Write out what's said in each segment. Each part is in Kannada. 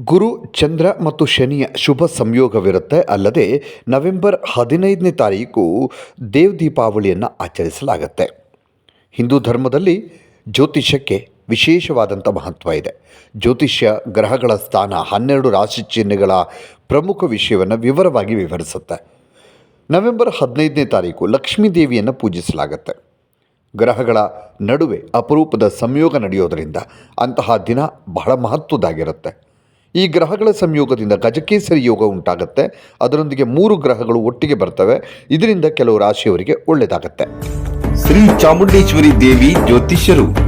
ಗುರು, ಚಂದ್ರ ಮತ್ತು ಶನಿಯ ಶುಭ ಸಂಯೋಗವಿರುತ್ತೆ. ಅಲ್ಲದೆ ನವೆಂಬರ್ ಹದಿನೈದನೇ ತಾರೀಕು ದೇವ್ ದೀಪಾವಳಿಯನ್ನು ಆಚರಿಸಲಾಗತ್ತೆ. ಹಿಂದೂ ಧರ್ಮದಲ್ಲಿ ಜ್ಯೋತಿಷ್ಯಕ್ಕೆ ವಿಶೇಷವಾದಂಥ ಮಹತ್ವ ಇದೆ. ಜ್ಯೋತಿಷ್ಯ ಗ್ರಹಗಳ ಸ್ಥಾನ ಹನ್ನೆರಡು ರಾಶಿ ಚಿಹ್ನೆಗಳ ಪ್ರಮುಖ ವಿಷಯವನ್ನು ವಿವರವಾಗಿ ವಿವರಿಸುತ್ತೆ. ನವೆಂಬರ್ ಹದಿನೈದನೇ ತಾರೀಕು ಲಕ್ಷ್ಮೀ ದೇವಿಯನ್ನು ಪೂಜಿಸಲಾಗುತ್ತೆ. ಗ್ರಹಗಳ ನಡುವೆ ಅಪರೂಪದ ಸಂಯೋಗ ನಡೆಯೋದರಿಂದ ಅಂತಹ ದಿನ ಬಹಳ ಮಹತ್ವದಾಗಿರುತ್ತೆ ಈ ಗ್ರಹಗಳ ಸಂಯೋಗದಿಂದ ಗಜಕೇಸರಿ ಯೋಗ ಉಂಟಾಗುತ್ತೆ. ಅದರೊಂದಿಗೆ ಮೂರು ಗ್ರಹಗಳು ಒಟ್ಟಿಗೆ ಬರ್ತವೆ. ಇದರಿಂದ ಕೆಲವು ರಾಶಿಯವರಿಗೆ ಒಳ್ಳೆಯದಾಗತ್ತೆ. ಶ್ರೀ ಚಾಮುಂಡೇಶ್ವರಿ ದೇವಿ ಜ್ಯೋತಿಷ್ಯರು.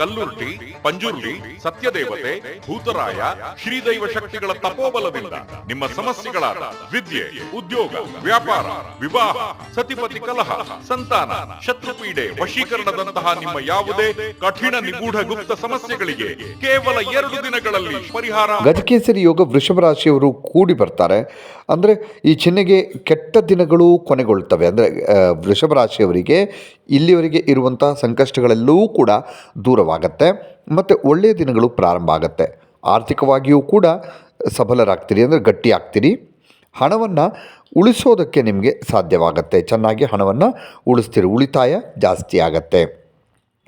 ಕಲ್ಲುರ್ಟಿ, ಪಂಜುರ್ಲಿ, ಸತ್ಯದೇವತೆ, ಭೂತರಾಯ, ಶ್ರೀದೈವ ಶಕ್ತಿಗಳ ತಪೋಬಲದಿಂದ ನಿಮ್ಮ ಸಮಸ್ಯೆಗಳಾದ ವಿದ್ಯೆ, ಉದ್ಯೋಗ, ವ್ಯಾಪಾರ, ವಿವಾಹ, ಸತಿಪತಿ ಕಲಹ, ಸಂತಾನ, ಶತ್ರುಪೀಡೆ ವಶೀಕರಣದಂತಹ ನಿಮ್ಮ ಯಾವುದೇ ಕಠಿಣ ನಿಗೂಢ ಗುಪ್ತ ಸಮಸ್ಯೆಗಳಿಗೆ ಕೇವಲ ಎರಡು ದಿನಗಳಲ್ಲಿ ಪರಿಹಾರ ಗಜಕೇಸರಿ ಯೋಗ ವೃಷಭ ರಾಶಿಯವರು ಕೂಡಿ ಬರ್ತಾರೆ. ಅಂದ್ರೆ ಈ ಚಿಹ್ನೆಗೆ ಕೆಟ್ಟ ದಿನಗಳು ಕೊನೆಗೊಳ್ತವೆ. ಅಂದ್ರೆ ವೃಷಭ ರಾಶಿಯವರಿಗೆ ಇಲ್ಲಿವರೆಗೆ ಇರುವಂತಹ ಸಂಕಷ್ಟಗಳೆಲ್ಲವೂ ಕೂಡ ದೂರವಾಗತ್ತೆ ಮತ್ತು ಒಳ್ಳೆಯ ದಿನಗಳು ಪ್ರಾರಂಭ ಆಗುತ್ತೆ. ಆರ್ಥಿಕವಾಗಿಯೂ ಕೂಡ ಸಬಲರಾಗ್ತೀರಿ ಅಂದರೆ ಗಟ್ಟಿ ಆಗ್ತೀರಿ ಹಣವನ್ನು ಉಳಿಸೋದಕ್ಕೆ ನಿಮಗೆ ಸಾಧ್ಯವಾಗತ್ತೆ. ಚೆನ್ನಾಗಿ ಹಣವನ್ನು ಉಳಿಸ್ತೀರಿ. ಉಳಿತಾಯ ಜಾಸ್ತಿ ಆಗತ್ತೆ.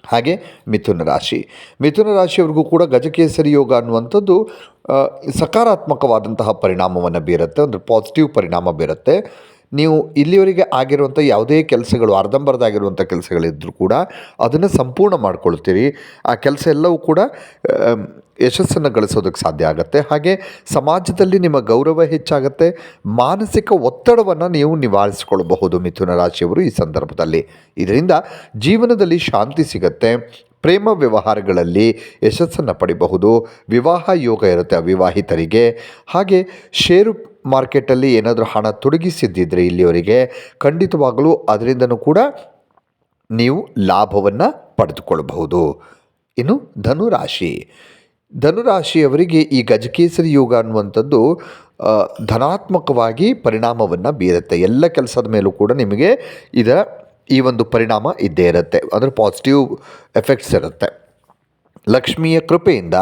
ಹಾಗೆ ಮಿಥುನ ರಾಶಿ. ಮಿಥುನ ರಾಶಿಯವ್ರಿಗೂ ಕೂಡ ಗಜಕೇಸರಿ ಯೋಗ ಅನ್ನುವಂಥದ್ದು ಸಕಾರಾತ್ಮಕವಾದಂತಹ ಪರಿಣಾಮವನ್ನು ಬೀರುತ್ತೆ. ಅಂದರೆ ಪಾಸಿಟಿವ್ ಪರಿಣಾಮ ಬೀರುತ್ತೆ. ನೀವು ಇಲ್ಲಿವರೆಗೆ ಆಗಿರುವಂಥ ಯಾವುದೇ ಕೆಲಸಗಳು ಅರ್ಧಂಬರ್ಧ ಆಗಿರುವಂಥ ಕೆಲಸಗಳಿದ್ದರೂ ಕೂಡ ಅದನ್ನು ಸಂಪೂರ್ಣ ಮಾಡ್ಕೊಳ್ತೀರಿ. ಆ ಕೆಲಸ ಎಲ್ಲವೂ ಕೂಡ ಯಶಸ್ಸನ್ನು ಗಳಿಸೋದಕ್ಕೆ ಸಾಧ್ಯ ಆಗುತ್ತೆ. ಹಾಗೆ ಸಮಾಜದಲ್ಲಿ ನಿಮ್ಮ ಗೌರವ ಹೆಚ್ಚಾಗುತ್ತೆ. ಮಾನಸಿಕ ಒತ್ತಡವನ್ನು ನೀವು ನಿವಾರಿಸಿಕೊಳ್ಳಬಹುದು ಮಿಥುನ ರಾಶಿಯವರು ಈ ಸಂದರ್ಭದಲ್ಲಿ. ಇದರಿಂದ ಜೀವನದಲ್ಲಿ ಶಾಂತಿ ಸಿಗುತ್ತೆ. ಪ್ರೇಮ ವ್ಯವಹಾರಗಳಲ್ಲಿ ಯಶಸ್ಸನ್ನು ಪಡಿಬಹುದು. ವಿವಾಹ ಯೋಗ ಇರುತ್ತೆ ಅವಿವಾಹಿತರಿಗೆ. ಹಾಗೆ ಷೇರು ಮಾರ್ಕೆಟಲ್ಲಿ ಏನಾದರೂ ಹಣ ತೊಡಗಿಸಿದ್ದಿದ್ರೆ ಇಲ್ಲಿಯವರಿಗೆ ಖಂಡಿತವಾಗಲೂ ಅದರಿಂದನೂ ಕೂಡ ನೀವು ಲಾಭವನ್ನು ಪಡೆದುಕೊಳ್ಳಬಹುದು ಇನ್ನು ಧನುರಾಶಿ. ಧನುರಾಶಿಯವರಿಗೆ ಈ ಗಜಕೇಸರಿ ಯೋಗ ಅನ್ನುವಂಥದ್ದು ಧನಾತ್ಮಕವಾಗಿ ಪರಿಣಾಮವನ್ನು ಬೀರುತ್ತೆ. ಎಲ್ಲ ಕೆಲಸದ ಮೇಲೂ ಕೂಡ ನಿಮಗೆ ಇದರ ಈ ಒಂದು ಪರಿಣಾಮ ಇದ್ದೇ ಇರುತ್ತೆ. ಅಂದರೆ ಪಾಸಿಟಿವ್ ಎಫೆಕ್ಟ್ಸ್ ಇರುತ್ತೆ. ಲಕ್ಷ್ಮಿಯ ಕೃಪೆಯಿಂದ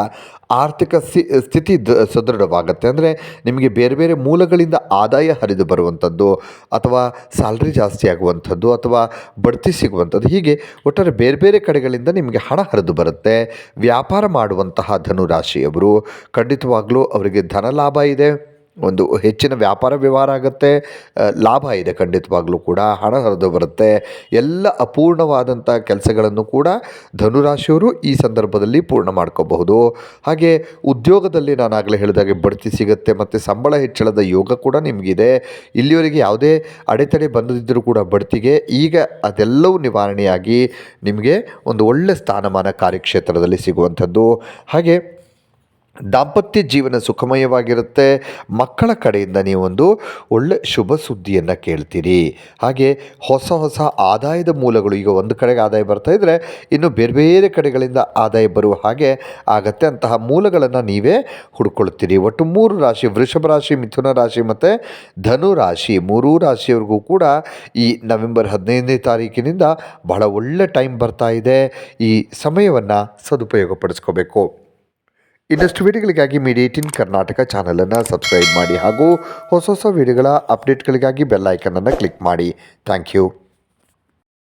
ಆರ್ಥಿಕ ಸ್ಥಿ ಸ್ಥಿತಿ ಸದೃಢವಾಗುತ್ತೆ. ಅಂದರೆ ನಿಮಗೆ ಬೇರೆ ಬೇರೆ ಮೂಲಗಳಿಂದ ಆದಾಯ ಹರಿದು ಬರುವಂಥದ್ದು, ಅಥವಾ ಸ್ಯಾಲ್ರಿ ಜಾಸ್ತಿ ಆಗುವಂಥದ್ದು, ಅಥವಾ ಬಡ್ತಿ ಸಿಗುವಂಥದ್ದು, ಹೀಗೆ ಒಟ್ಟಾರೆ ಬೇರೆ ಬೇರೆ ಕಡೆಗಳಿಂದ ನಿಮಗೆ ಹಣ ಹರಿದು ಬರುತ್ತೆ. ವ್ಯಾಪಾರ ಮಾಡುವಂತಹ ಧನುರಾಶಿಯವರು ಖಂಡಿತವಾಗಲೂ ಅವರಿಗೆ ಧನ ಲಾಭ ಇದೆ. ಒಂದು ಹೆಚ್ಚಿನ ವ್ಯಾಪಾರ ವ್ಯವಹಾರ ಆಗುತ್ತೆ ಲಾಭ ಇದೆ ಖಂಡಿತವಾಗ್ಲೂ ಕೂಡ, ಹಣ ಹರಿದು ಬರುತ್ತೆ. ಎಲ್ಲ ಅಪೂರ್ಣವಾದಂಥ ಕೆಲಸಗಳನ್ನು ಕೂಡ ಧನುರಾಶಿಯವರು ಈ ಸಂದರ್ಭದಲ್ಲಿ ಪೂರ್ಣ ಮಾಡ್ಕೋಬಹುದು. ಹಾಗೆ ಉದ್ಯೋಗದಲ್ಲಿ ನಾನು ಆಗಲೇ ಹೇಳಿದಾಗೆ ಬಡ್ತಿ ಸಿಗುತ್ತೆ ಮತ್ತು ಸಂಬಳ ಹೆಚ್ಚಳದ ಯೋಗ ಕೂಡ ನಿಮಗಿದೆ. ಇಲ್ಲಿವರೆಗೆ ಯಾವುದೇ ಅಡೆತಡೆ ಬಂದದಿದ್ದರೂ ಕೂಡ ಬಡ್ತಿಗೆ ಈಗ ಅದೆಲ್ಲವೂ ನಿವಾರಣೆಯಾಗಿ ನಿಮಗೆ ಒಂದು ಒಳ್ಳೆ ಸ್ಥಾನಮಾನ ಕಾರ್ಯಕ್ಷೇತ್ರದಲ್ಲಿ ಸಿಗುವಂಥದ್ದು. ಹಾಗೆ ದಾಂಪತ್ಯ ಜೀವನ ಸುಖಮಯವಾಗಿರುತ್ತೆ. ಮಕ್ಕಳ ಕಡೆಯಿಂದ ನೀವೊಂದು ಒಳ್ಳೆ ಶುಭ ಸುದ್ದಿಯನ್ನು ಕೇಳ್ತೀರಿ. ಹಾಗೆ ಹೊಸ ಹೊಸ ಆದಾಯದ ಮೂಲಗಳು ಈಗ ಒಂದು ಕಡೆಗೆ ಆದಾಯ ಬರ್ತಾ ಇದ್ದರೆ ಇನ್ನು ಬೇರೆ ಬೇರೆ ಕಡೆಗಳಿಂದ ಆದಾಯ ಬರುವ ಹಾಗೆ ಆಗತ್ತೆ. ಅಂತಹ ಮೂಲಗಳನ್ನು ನೀವೇ ಹುಡ್ಕೊಳ್ತೀರಿ. ಒಟ್ಟು ಮೂರು ರಾಶಿ, ವೃಷಭ ರಾಶಿ, ಮಿಥುನ ರಾಶಿ ಮತ್ತು ಧನು ರಾಶಿ. ಮೂರೂ ರಾಶಿಯವರೆಗೂ ಕೂಡ ಈ ನವೆಂಬರ್ ಹದಿನೈದನೇ ತಾರೀಕಿನಿಂದ ಬಹಳ ಒಳ್ಳೆ ಟೈಮ್ ಬರ್ತಾ ಇದೆ. ಈ ಸಮಯವನ್ನು ಸದುಪಯೋಗಪಡಿಸ್ಕೋಬೇಕು. ಇನ್ನಷ್ಟು ವಿಡಿಯೋಗಳಿಗಾಗಿ ಇನ್ ಕರ್ನಾಟಕ ಚಾನಲನ್ನು ಸಬ್ಸ್ಕ್ರೈಬ್ ಮಾಡಿ ಹಾಗೂ ಹೊಸ ಹೊಸ ವಿಡಿಯೋಗಳ ಅಪ್ಡೇಟ್ಗಳಿಗಾಗಿ ಬೆಲ್ ಐಕನನ್ನು ಕ್ಲಿಕ್ ಮಾಡಿ. Thank you.